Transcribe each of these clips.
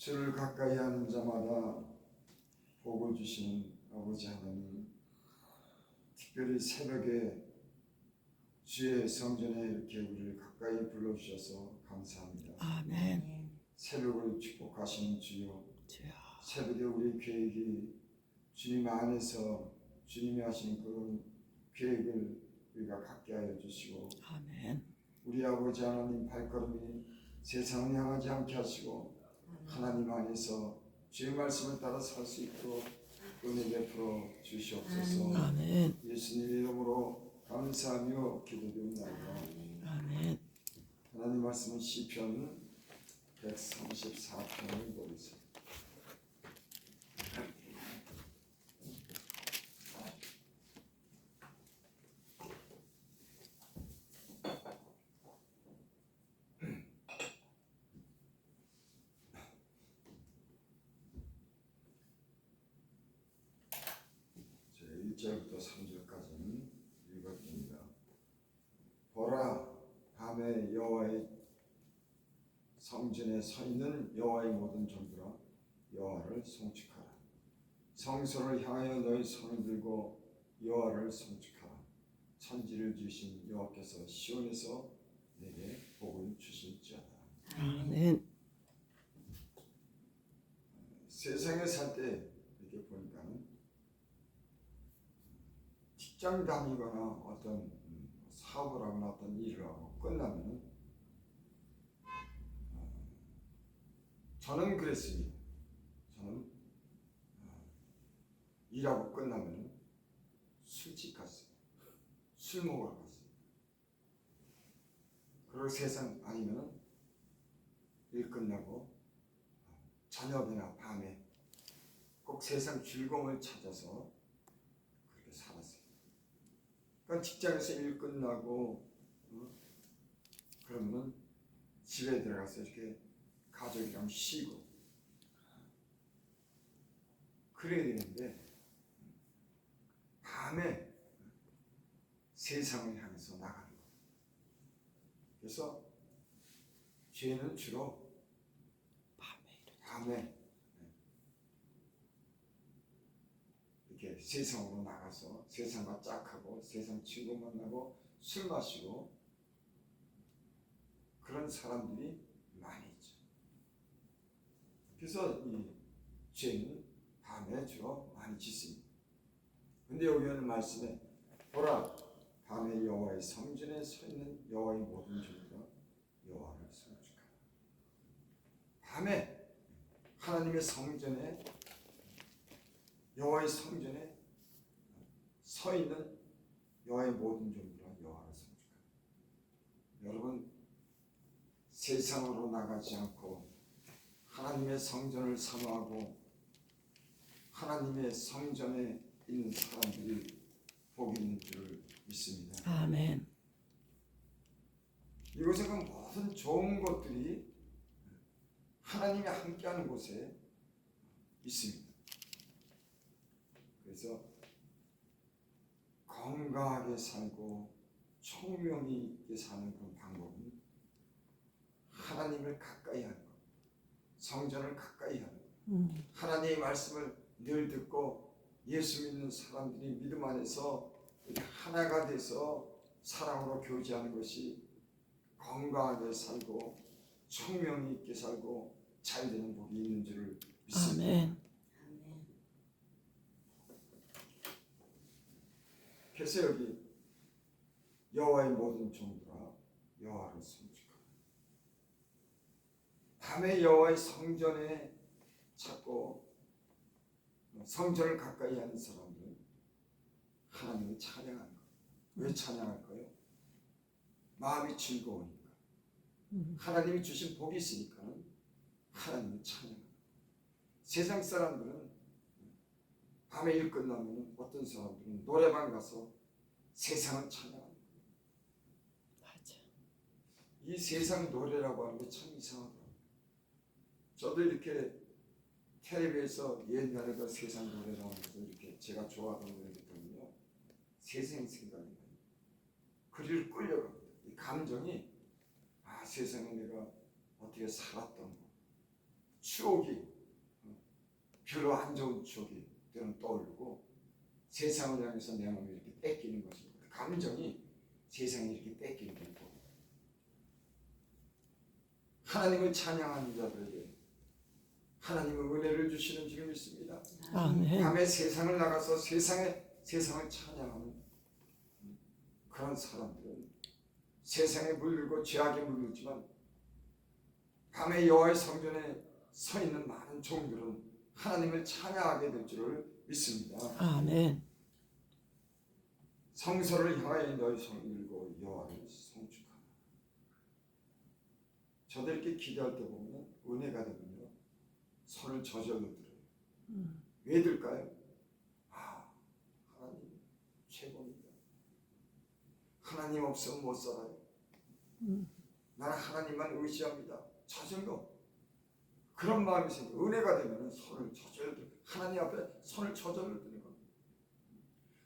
주를 가까이 하는 자마다 복을 주시는 아버지 하나님 특별히 새벽에 주의 성전에 이렇게 우리를 가까이 불러주셔서 감사합니다. 아멘. 새벽을 축복하시는 주여 주여. 새벽에 우리 계획이 주님 안에서 주님이 하신 그런 계획을 우리가 갖게 하여 주시고 아멘. 우리 아버지 하나님 발걸음이 세상을 향하지 않게 하시고 하나님 안에서 주의 말씀을 따라 살 수 있도록 은혜 베풀어 주시옵소서 아멘. 예수님 이름으로 감사하며 기도드립니다 아멘. 하나님 말씀은 시편 134편을 보겠습니다 제 1절부터 3절까지는 읽어드립니다. 보라 밤에 여호와의 성전에 서 있는 여호와의 모든 종들아 여호와를 송축하라. 성소를 향하여 너희 손을 들고 여호와를 송축하라. 천지를 주신 여호와께서 시온에서 내게 복을 주실지어다. 아멘. 세상에 살 때 이렇게 보니까는 직장 다니거나 어떤 음, 사업을 하거나 어떤 일을 하고 끝나면은 어, 저는 그랬습니다. 저는 어, 일하고 끝나면은 술집 갔어요. 술 먹으러 갔어요. 그리고 세상 아니면은 일 끝나고 저녁이나 밤에 꼭 세상 즐거움을 찾아서. 그러니까 직장에서 일 끝나고 어? 그러면 집에 들어가서 이렇게 가족이랑 쉬고 그래야 되는데 밤에 세상을 향해서 나가는 거예요. 그래서 죄는 주로 밤에 밤에 이렇게 세상으로 나가서 세상과 짝하고 세상 친구 만나고 술 마시고 그런 사람들이 많이 있죠. 그래서 이 죄는 밤에 주로 많이 짓습니다. 근데 여기 오는 말씀에 보라 밤에 여호와의 성전에 서 있는 여호와의 모든 종들아 여호와를 송축하라. 밤에 하나님의 성전에 여호와의 성전에 서 있는 여호와의 모든 종들아 여호와를 송축하라. 여러분 세상으로 나가지 않고 하나님의 성전을 사모하고 하나님의 성전에 있는 사람들이 복 있는 줄을 믿습니다. 아멘. 이곳에 그 모든 좋은 것들이 하나님이 함께하는 곳에 있습니다. 그래서 건강하게 살고 총명이 있게 사는 그 방법은 하나님을 가까이 하는 것, 성전을 가까이 하는 것, 음. 하나님의 말씀을 늘 듣고 예수 믿는 사람들이 믿음 안에서 하나가 돼서 사랑으로 교제하는 것이 건강하게 살고 총명이 있게 살고 잘 되는 복이 있는 줄을 믿습니다. 아멘. 그래서 여기 여호와의 모든 종들아 여호와를 송축하라. 밤에 여호와의 성전에 찾고 성전을 가까이 하는 사람들은 하나님을 찬양하는 거예요. 왜 찬양할까요? 마음이 즐거우니까. 음. 하나님이 주신 복이 있으니까는 하나님을 찬양합니다. 세상 사람들은 밤에 일 끝나면 어떤 사람들은 노래방 가서 세상을 찬양합니다. 맞아. 이 세상 노래라고 하는 게 참 이상하더라고요. 저도 이렇게 텔레비에서 옛날에 그 세상 노래 나오면서 이렇게 제가 좋아하던 노래 듣거든요. 세상 생각이 나요. 그리를 끌려갑니다. 이 감정이 아 세상에 내가 어떻게 살았던 거, 추억이 어, 별로 안 좋은 추억이 때는 떠오르고 세상을 향해서 내 마음이 이렇게 뺏기는 것입니다. 그 감정이 세상에 이렇게 뺏기는 거고 하나님을 찬양하는 자들에게 하나님은 은혜를 주시는 줄 믿습니다. 아멘. 밤에 세상을 나가서 세상에 세상을 찬양하는 그런 사람들은 세상에 물들고 죄악에 물들지만 밤에 여호와의 성전에 서 있는 많은 종들은 하나님을 찬양하게 될 줄을 믿습니다. 아멘. 성소를 향하여 너희 손을 들고 여호와를 송축하라. 저들 이렇게 기도할 때 보면 은혜가 되면요 손을 저절로 들어요. 음. 왜 들까요? 아 하나님 최고입니다. 하나님 없으면 못 살아요. 음. 나는 하나님만 의지합니다. 저절로 그런 마음이 생겨 은혜가 되면 손을 저절로 들 하나님 앞에 손을 저절로 드는 겁니다.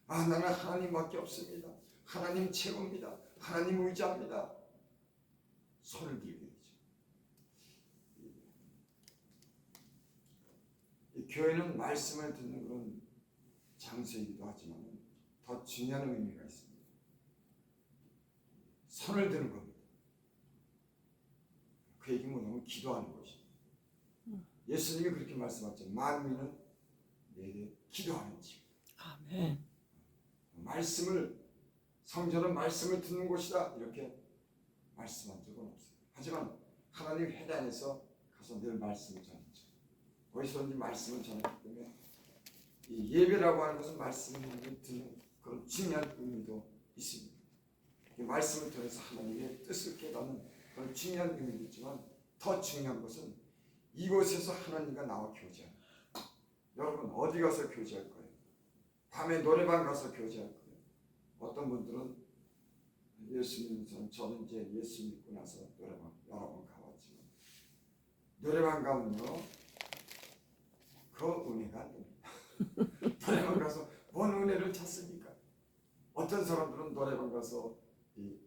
아 나는 하나님밖에 없습니다. 하나님 최고입니다. 하나님 의지합니다. 손을 들게 되죠. 이 교회는 말씀을 듣는 그런 장소이기도 하지만 더 중요한 의미가 있습니다. 손을 드는 겁니다. 그 얘기 뭐냐면 기도하는 것입니다. 예수님이 그렇게 말씀하셨죠. 만민은 내게 기도하는 집. 아멘. 말씀을 성전은 말씀을 듣는 곳이다 이렇게 말씀한 적은 없어요. 하지만 하나님 회당에서 가서 늘 말씀을 전했죠. 어디서든지 말씀을 전했기 때문에 이 예배라고 하는 것은 말씀을 듣는 그런 중요한 의미도 있습니다. 이 말씀을 통해서 하나님의 뜻을 깨닫는 그런 중요한 의미도 있지만 더 중요한 것은 이곳에서 하나님과 나와 교제하는. 여러분 어디 가서 교제할 거예요? 밤에 노래방 가서 교제할 거예요. 어떤 분들은 예수 믿는 사람 저는 이제 예수 믿고 나서 노래방 여러 번 가봤지만 노래방 가면요 그 은혜가 안 됩니다. 노래방 가서 뭔 은혜를 찾습니까? 어떤 사람들은 노래방 가서 이,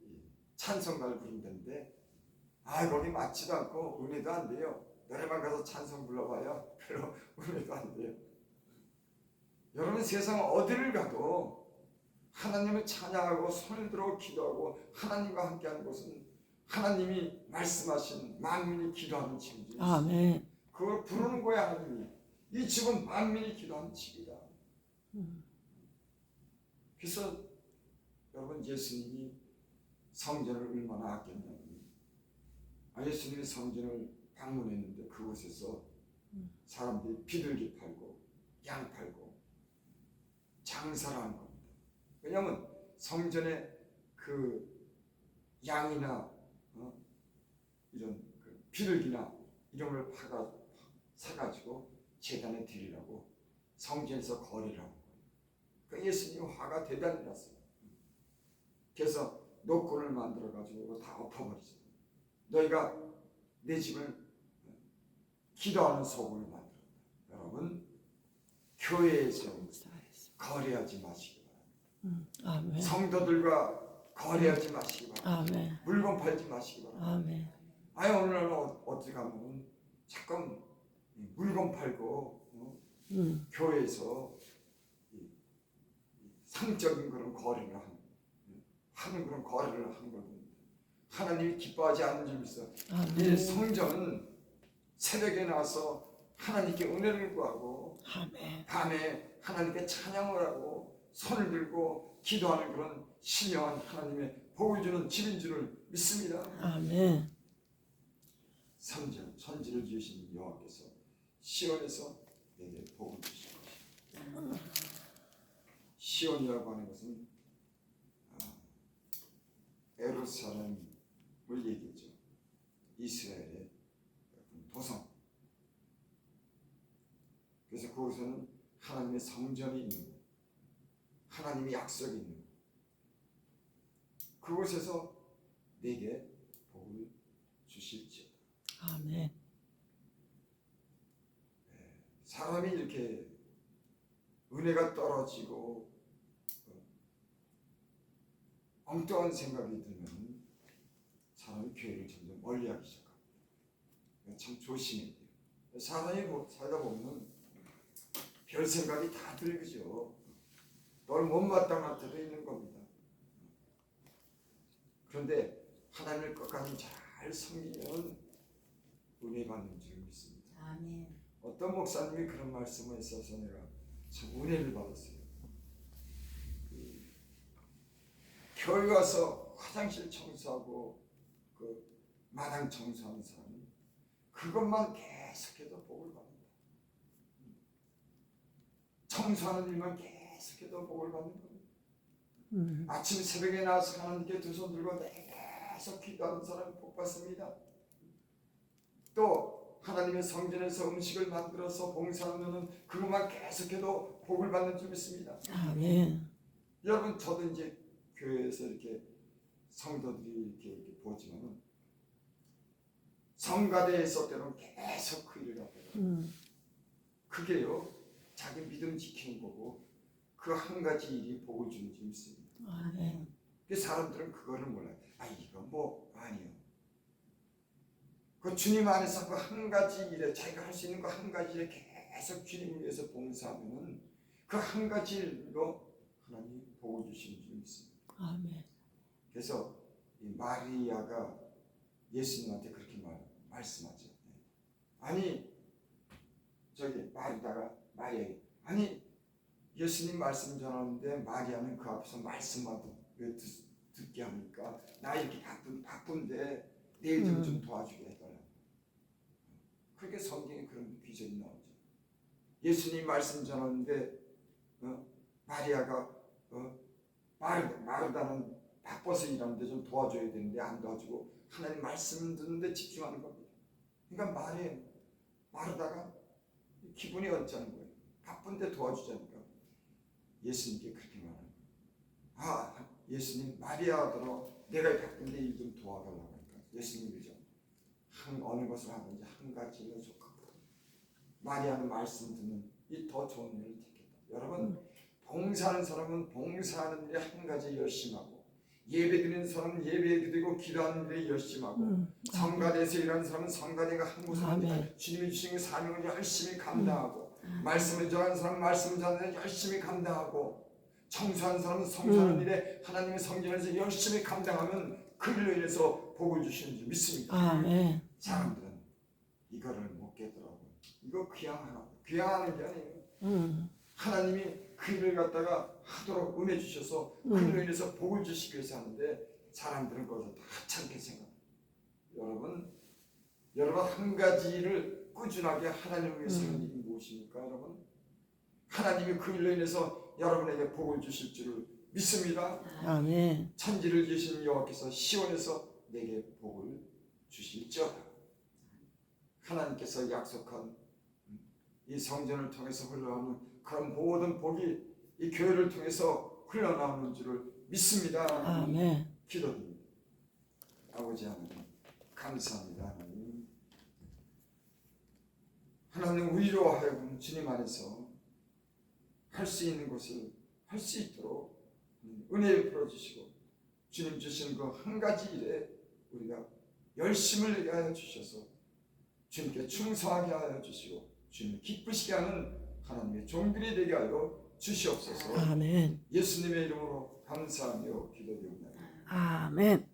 이 찬송가를 부른다는데 아 거기 맞지도 않고 은혜도 안 돼요. 노래방 가서 찬송 불러봐요. 별로 은혜도 안 돼요. 여러분 세상 어디를 가도 하나님을 찬양하고 손을 들어 기도하고 하나님과 함께하는 곳은 하나님이 말씀하신 만민이 기도하는 집이죠. 아멘. 그걸 부르는 거야 하나님이. 이 집은 만민이 기도하는 집이다. 음. 그래서 여러분 예수님이 성전을 얼마나 아꼈냐면 아, 예수님이 성전을 방문했는데 그곳에서 음. 사람들이 비둘기 팔고 양 팔고 장사를 하는 겁니다. 왜냐하면 성전에 그 양이나 어? 이런 그 비둘기나 이런 걸 파가 사가지고 재단에 드리라고 성전에서 거래를 하는 거예요. 그 예수님 화가 대단히 났어요. 그래서 노끈을 만들어 가지고 다 엎어버리죠. 너희가 내 집을 기도하는 속을 만들었다. 여러분 교회에서 거래하지 마시기 바랍니다. 음. 성도들과 거래하지 마시기 바랍니다. 아멘. 물건 팔지 마시기 바랍니다. 아멘. 아니 오늘날 어, 어디 가면 잠깐 물건 팔고 어? 음. 교회에서 상적인 그런 거래를 하는, 하는 그런 거래를 하는 걸. 하나님이 기뻐하지 않는 줄 믿어. 이 아멘. 성전은 새벽에 나와서 하나님께 은혜를 구하고 아멘. 밤에 하나님께 찬양을 하고 손을 들고 기도하는 그런 신령한 하나님의 복을 주는 집인 줄을 믿습니다. 아멘. 삼절 천지를 지으신 여호와께서 시온에서 내게 복을 주실 것이다. 시온이라고 하는 것은 아, 에루살렘 을 얘기죠. 이스라엘의 도성. 그래서 그곳에는 하나님의 성전이 있는 것, 하나님의 약속이 있는 것. 그곳에서 내게 복을 주실지어다. 아멘. 사람이 이렇게 은혜가 떨어지고 어, 엉뚱한 생각이 들면 사람이 교회를 점점 멀리하기 시작합니다. 그러니까 참 조심해야 돼요. 사람이 보- 살다 보면 별 생각이 다 들그죠. 널 못마땅할 때도 있는 겁니다. 그런데 하나님을 끝까지 잘 섬기면 은혜 받는 줄 믿습니다. 아멘. 어떤 목사님이 그런 말씀을 했어서 내가 참 은혜를 받았어요. 그 교회 가서 화장실 청소하고 그 마당 청소하는 사람은 그것만 계속해도 복을 받는다. 청소하는 일만 계속해도 복을 받는 겁니다. 음. 아침 새벽에 나와서 하나님께 두 손 들고 계속 기도하는 사람은 복 받습니다. 또 하나님의 성전에서 음식을 만들어서 봉사하면은 그것만 계속해도 복을 받는 줄 믿습니다. 아멘. 여러분 저도 이제 교회에서 이렇게 성도들이 이렇게, 이렇게 보지만은 성가대에서 때는 계속 그 일을 하더라고요. 음. 그게요 자기 믿음 지키는 거고 그 한 가지 일이 복을 주는 줄 믿습니다. 아멘. 그 사람들은 그거를 몰라요. 아 이거 뭐 아니요. 그 주님 안에서 그 한 가지 일에 자기가 할 수 있는 그 한 가지 일에 계속 주님을 위해서 봉사하면은 그 한 가지 일로 하나님 복을 주시는 줄 믿습니다. 아멘. 그래서 이 마리아가 예수님한테 그렇게 말, 말씀하죠. 아니 저기 마리다가 마리아에게 아니 예수님 말씀 전하는데 마리아는 그 앞에서 말씀만 듣, 왜 듣, 듣게 합니까? 나 이렇게 바쁜 바쁜데 내일 좀, 좀 도와주게 해달라. 그렇게 성경에 그런 기적이 나오죠. 예수님 말씀 전하는데 어? 마리아가 어? 마르, 마르다는 바빠서 일하는데 좀 도와줘야 되는데 안 도와주고 하나님 말씀 듣는데 집중하는 겁니다. 그러니까 말에 마르다가 기분이 언짢은 거예요. 바쁜데 도와주자니까 예수님께 그렇게 말하는 거예요. 아 예수님 마리아더러 내가 바쁜데 일 좀 도와달라고 하니까 예수님 그죠. 한 어느 것을 하든지 한 가지는 속하고 마리아는 말씀 듣는 이 더 좋은 일을 택했다. 여러분 봉사하는 사람은 봉사하는 일에 한 가지 열심히 하고 예배 드리는 사람은 예배 드리고 기도하는 일에 열심히 하고 음. 성가대에서 일하는 사람은 성가대가 한 곳을 아멘. 하니까 주님이 주신 사명을 열심히 감당하고 말씀을 전하는 사람은 말씀을 전하는 데 열심히 감당하고 청소하는 사람은 청소하는 음. 일에 하나님의 성전에서 열심히 감당하면 그 일로 인해서 복을 주시는 줄 믿습니다. 아멘. 사람들은 이거를 못 깨더라고요. 이거 귀향하라. 귀향하는 게 아니에요. 음. 하나님이 그 일을 갖다가 하도록 은혜 주셔서 그 음. 일로 인해서 복을 주시기 위해서 하는데 사람들은 거기서 다 하찮게 생각합니다. 여러분, 여러분 한 가지 일을 꾸준하게 하나님을 위해서 하는 음. 일이 무엇입니까, 여러분? 하나님이 그 일로 인해서 여러분에게 복을 주실 줄을 믿습니다. 아멘. 천지를 지으신 여호와께서 시온에서 내게 복을 주실지어다. 하나님께서 약속한 이 성전을 통해서 흘러나오는 그런 모든 복이 이 교회를 통해서 흘러나오는 줄을 믿습니다. 아멘. 기도드립니다. 아버지 하나님 감사합니다. 하나님. 하나님 우리로 하여금 주님 안에서 할 수 있는 것을 할 수 있도록 은혜를 풀어주시고 주님 주시는 그한 가지 일에 우리가 열심을 하여 주셔서 주님께 충성하게 하여 주시고 주님 기쁘시게 하는 하나님의 종들이 되게 하여 주시옵소서 아멘. 예수님의 이름으로 감사하며 기도드립니다. 아멘.